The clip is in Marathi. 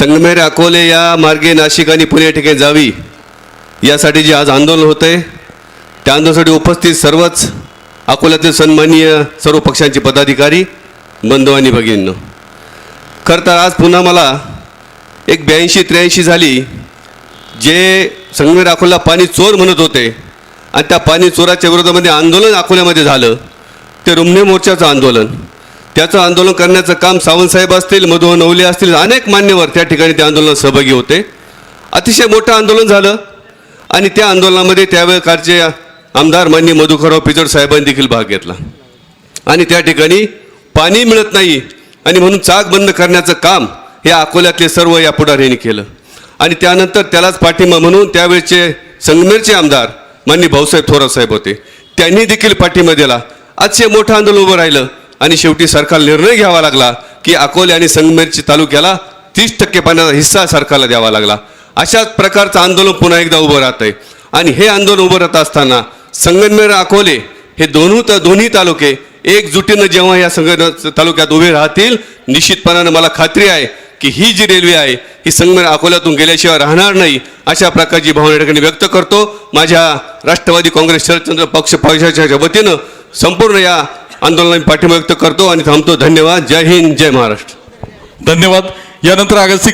संगमेर अकोले या मार्गे नाशिक आणि पुणे या ठिकाणी जावी. यासाठी जे आज आंदोलन होतं आहे त्या आंदोलनासाठी उपस्थित सर्वच अकोल्यातील सन्माननीय सर्व पक्षांचे पदाधिकारी बंधू आणि भगिनींनो. खरं तर आज पुन्हा मला एक ब्याऐंशी त्र्याऐंशी झाली जे संगमेर अकोला पाणी चोर म्हणत होते आणि त्या पाणी चोराच्या विरोधामध्ये आंदोलन अकोल्यामध्ये झालं ते रुमणे मोर्चाचं आंदोलन. त्याचं आंदोलन करण्याचं काम सावंतसाहेब असतील मधु नवले असतील अनेक मान्यवर त्या ठिकाणी त्या आंदोलनात सहभागी होते. अतिशय मोठं आंदोलन झालं. आणि त्या आंदोलनामध्ये त्यावेळकारचे आमदार मान्य मधुकरराव पिचड साहेबांनी देखील भाग घेतला. आणि त्या ठिकाणी पाणी मिळत नाही आणि म्हणून चाक बंद करण्याचं काम हे अकोल्यातले सर्व या पुढाऱ्यांनी केलं. आणि त्यानंतर त्यालाच पाठिंबा म्हणून त्यावेळचे संगमेरचे आमदार मान्य भाऊसाहेब थोरात साहेब होते. त्यांनी देखील पाठिंबा दिला. अतिशय मोठं आंदोलन उभं राहिलं. आणि शेवटी सरकार निर्णय घ्यावा लागला की अकोले आणि संगमेरची तालुक्याला तीस टक्के पाण्याचा हिस्सा सरकारला द्यावा लागला. अशाच प्रकारचं आंदोलन पुन्हा एकदा उभं राहत आहे आणि हे आंदोलन उभं राहत असताना संगमेर अकोले हे दोन्ही दोन्ही तालुके एकजुटीनं जेव्हा या संघ तालुक्यात उभे राहतील निश्चितपणानं मला खात्री आहे की ही जी रेल्वे आहे ही संगमेर अकोल्यातून गेल्याशिवाय राहणार नाही अशा प्रकारची भावना या ठिकाणी व्यक्त करतो माझ्या राष्ट्रवादी काँग्रेस शरदचंद्र पक्ष पक्षाच्या वतीनं संपूर्ण या आंदोलनाला पाठिंबा व्यक्त करतो आणि थांबतो. धन्यवाद. जय हिंद. जय महाराष्ट्र. धन्यवाद. यानंतर आगस्ती